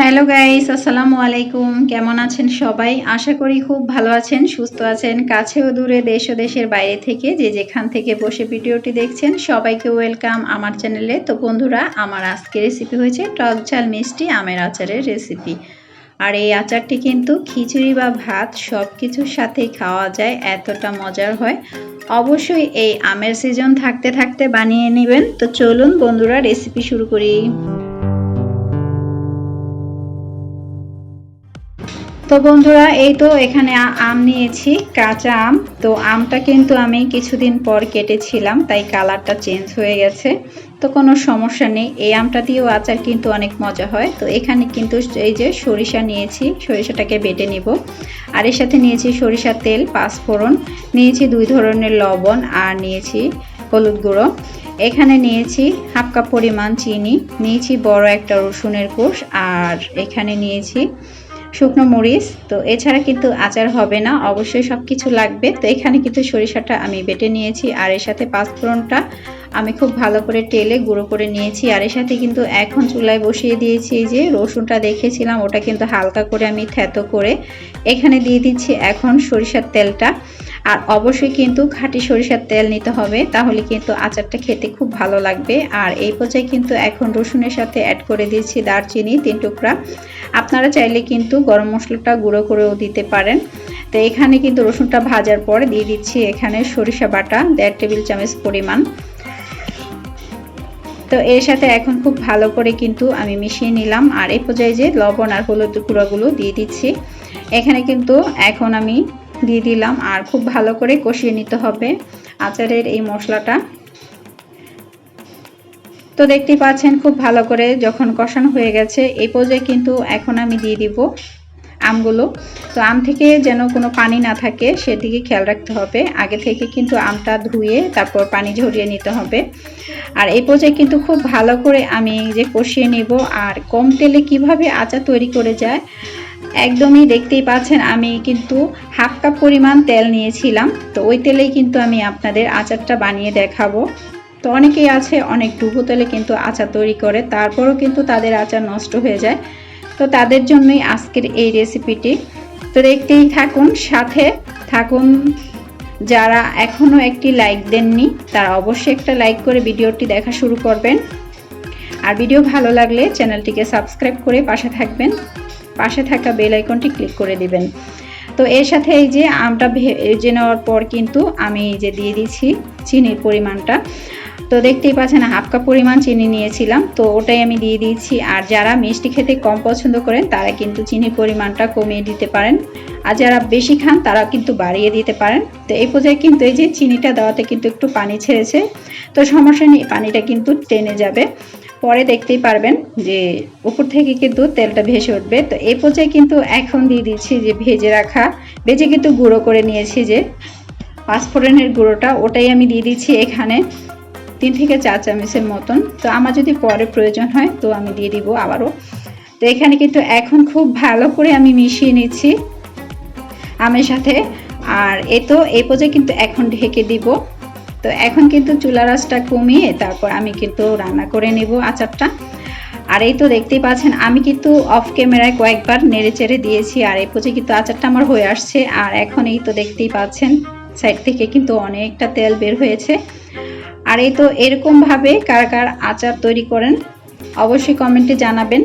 Hello guys, আসসালামু আলাইকুম। কেমন আছেন সবাই? আশা করি খুব ভালো আছেন, সুস্থ আছেন কাছে ও দূরে দেশ ও দেশের বাইরে থেকে যে যেখান থেকে বসে ভিডিওটি দেখছেন, সবাইকে ওয়েলকাম আমার চ্যানেলে। তো বন্ধুরা, আমার আজকে রেসিপি হয়েছে টক ঝাল মিষ্টি আমের আচারের রেসিপি আর এই আচারটি কিন্তু খিচুড়ি বা ভাত সব কিছুর সাথেই খাওয়া যায়, এতটা মজার হয়। অবশ্যই এই আমের সিজন থাকতে থাকতে বানিয়ে নেবেন। তো চলুন বন্ধুরা রেসিপি শুরু করি। তো বন্ধুরা, এই তো এখানে আম নিয়েছি, কাঁচা আম। তো আমটা কিন্তু আমি কিছুদিন পর কেটেছিলাম, তাই কালারটা চেঞ্জ হয়ে গেছে। তো কোনো সমস্যা নেই, এই আমটা দিয়েও আচার কিন্তু অনেক মজা হয়। তো এখানে কিন্তু এই যে সরিষা নিয়েছি, সরিষাটাকে বেটে নিব। আর এর সাথে নিয়েছি সরিষার তেল, পাঁচফোড়ন। নিয়েছি দুই ধরনের লবণ আর নিয়েছি হলুদ গুঁড়ো। এখানে নিয়েছি হাফ কাপ পরিমাণ চিনি। নিয়েছি বড় একটা রসুনের কোষ। আর এখানে নিয়েছি শুকনো মরিচ, তো এছাড়া কিন্তু আচার হবে না, অবশ্যই সব কিছু লাগবে। তো এখানে কিন্তু সরিষাটা আমি বেটে নিয়েছি, আর এর সাথে পাঁচফোড়নটা আমি খুব ভালো করে টেলে গুঁড়ো করে নিয়েছি, আর এর সাথে কিন্তু এখন চুলায় বসিয়ে দিয়েছি যে রসুনটা দেখেছিলাম, ওটা কিন্তু হালকা করে আমি থেতো করে এখানে দিয়ে দিচ্ছি এখন সরিষার তেলটা। আর অবশ্যই কিন্তু খাঁটি সরিষার তেল নিতে হবে, তাহলে কিন্তু আচারটা খেতে খুব ভালো লাগবে। আর এই পর্যায়ে কিন্তু এখন রসুনের সাথে অ্যাড করে দিচ্ছি দারচিনি, তিন টুকরা। আপনারা চাইলে কিন্তু গরম মশলাটা গুঁড়ো করেও দিতে পারেন। তো এখানে কিন্তু রসুনটা ভাজার পর দিয়ে দিচ্ছি এখানে সরিষা বাটা, দেড় টেবিল চামচ পরিমাণ। তো এর সাথে এখন খুব ভালো করে কিন্তু আমি মিশিয়ে নিলাম। আর এই পর্যায়ে যে লবণ আর হলুদ গুঁড়াগুলো দিয়ে দিচ্ছি। এখানে কিন্তু এখন আমি দিয়ে দিলাম আর খুব ভালো করে কষিয়ে নিতে হবে আচারের এই মশলাটা। তো দেখতে পাচ্ছেন খুব ভালো করে যখন কষানো হয়ে গেছে এই পর্যায়ে কিন্তু এখন আমি দিয়ে দিব আমগুলো। তো আম থেকে যেন কোনো পানি না থাকে, সেদিকে খেয়াল রাখতে হবে। আগে থেকে কিন্তু আমটা ধুয়ে তারপর পানি ঝরিয়ে নিতে হবে। আর এই পর্যায়ে কিন্তু খুব ভালো করে আমি যে কষিয়ে নিব, আর কম তেলে কীভাবে আচার তৈরি করে যায় একদমই দেখতেই পাচ্ছেন, আমি কিন্তু হাফ কাপ পরিমাণ তেল নিয়েছিলাম। তো ওই তেলেই কিন্তু আমি আপনাদের আচারটা বানিয়ে দেখাবো। তো অনেকেই আছে, অনেক ডুবো তেলে কিন্তু আচার তৈরি করে, তারপরও কিন্তু তাদের আচার নষ্ট হয়ে যায়। তো তাদের জন্যই আজকের এই রেসিপিটি তো দেখতেই থাকুন, সাথে থাকুন। যারা এখনও একটি লাইক দেননি, তারা অবশ্যই একটা লাইক করে ভিডিওটি দেখা শুরু করবেন। আর ভিডিও ভালো লাগলে চ্যানেলটিকে সাবস্ক্রাইব করে পাশে থাকবেন। পাশে থাকা বেল আইকনটি ক্লিক করে দিবেন। তো এর সাথে এই যে আমটা ভেজে নেওয়ার পর কিন্তু আমি এই যে দিয়ে দিচ্ছি চিনির পরিমাণটা। তো দেখতেই পাচ্ছেন, হাফ কাপ পরিমাণ চিনি নিয়েছিলাম। তো ওটাই আমি দিয়ে দিয়েছি। আর যারা মিষ্টি খেতে কম পছন্দ করেন, তারা কিন্তু চিনির পরিমাণটা কমিয়ে দিতে পারেন। আর যারা বেশি খান তারা কিন্তু বাড়িয়ে দিতে পারেন। তো এই পর্যায়ে কিন্তু এই যে চিনিটা দেওয়াতে কিন্তু একটু পানি ছেড়েছে। তো সমস্যা নেই, পানিটা কিন্তু টেনে যাবে। পরে দেখতেই পারবেন যে উপর থেকে কিন্তু তেলটা ভেসে উঠবে। তো এই পর্যায়ে কিন্তু এখন দিয়ে দিচ্ছি যে ভেজে রাখা, ভেজে কিন্তু গুঁড়ো করে নিয়েছি যে পাঁচফোড়নের গুঁড়োটা, ওটাই আমি দিয়ে দিচ্ছি এখানে তিন থেকে চার চামচের মতন। তো আমার যদি পরে প্রয়োজন হয় তো আমি দিয়ে দিব আবারও। তো এখানে কিন্তু এখন খুব ভালো করে আমি মিশিয়ে নিচ্ছি আমের সাথে। আর এ তো এই পর্যায়ে কিন্তু এখন ঢেকে দিব। তো এখন কিন্তু চুলা রাসটা কমিয়ে তারপর আমি কিন্তু রান্না করে নেব আচারটা। আর এই তো দেখতেই পাচ্ছেন, আমি কিন্তু অফ ক্যামেরায় কয়েকবার নেড়ে চেড়ে দিয়েছি, আর এই পচে কিন্তু আচারটা আমার হয়ে আসছে। আর এখন এই তো দেখতেই পাচ্ছেন সাইড থেকে কিন্তু অনেকটা তেল বের হয়েছে। আর এই তো এরকমভাবে কার কার আচার তৈরি করেন, অবশ্যই কমেন্টে জানাবেন।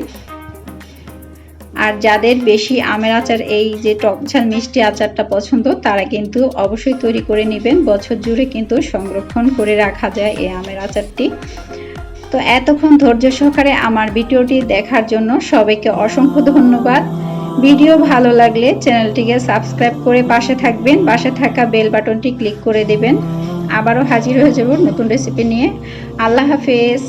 আর যাদের বেশি আমের আচার, এই যে টক ঝাল, মিষ্টি আচারটা পছন্দ, তারা কিন্তু অবশ্যই তৈরি করে নেবেন। বছর জুড়ে কিন্তু সংরক্ষণ করে রাখা যায় এই আমের আচারটি। তো এতক্ষণ ধৈর্য সহকারে আমার ভিডিওটি দেখার জন্য সবাইকে অসংখ্য ধন্যবাদ। ভিডিও ভালো লাগলে চ্যানেলটিকে সাবস্ক্রাইব করে পাশে থাকবেন। পাশে থাকা বেল বাটনটি ক্লিক করে দেবেন। আবারও হাজির হয়ে যাব নতুন রেসিপি নিয়ে। আল্লাহ হাফেজ।